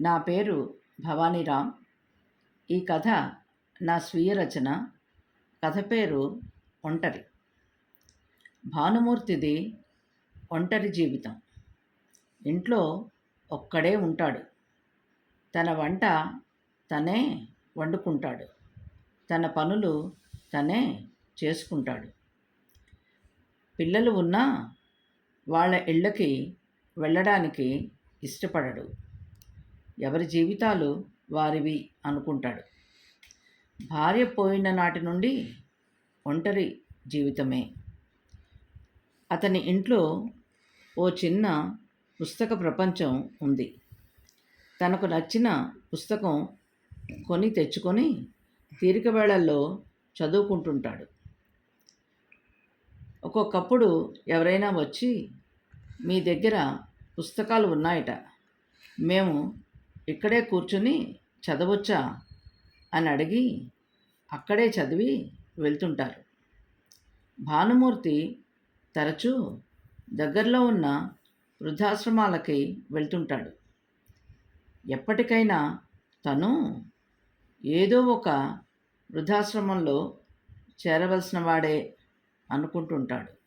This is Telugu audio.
నా పేరు భవానీరామ్ ఈ కథ నా స్వీయ రచన. కథ పేరు ఒంటరి. భానుమూర్తిది ఒంటరి జీవితం. ఇంట్లో ఒక్కడే ఉంటాడు. తన వంట తనే వండుకుంటాడు. తన పనులు తనే చేసుకుంటాడు. పిల్లలు ఉన్నా వాళ్ళ ఇళ్ళకి వెళ్ళడానికి ఇష్టపడడు. ఎవరి జీవితాలు వారివి అనుకుంటాడు. భార్య పోయిన నాటి నుండి ఒంటరి జీవితమే. అతని ఇంట్లో ఓ చిన్న పుస్తక ప్రపంచం ఉంది. తనకు నచ్చిన పుస్తకం కొని తెచ్చుకొని తీరిక వేళల్లో చదువుకుంటుంటాడు. ఒక్కొక్కప్పుడు ఎవరైనా వచ్చి మీ దగ్గర పుస్తకాలు ఉన్నాయట. మేము ఇక్కడే కూర్చుని చదవచ్చా? అని అడిగి అక్కడే చదివి వెళ్తుంటారు. భానుమూర్తి తరచూ దగ్గరలో ఉన్న వృద్ధాశ్రమాలకి వెళ్తుంటాడు. ఎప్పటికైనా తను ఏదో ఒక వృద్ధాశ్రమంలో చేరవలసిన వాడే అనుకుంటుంటాడు.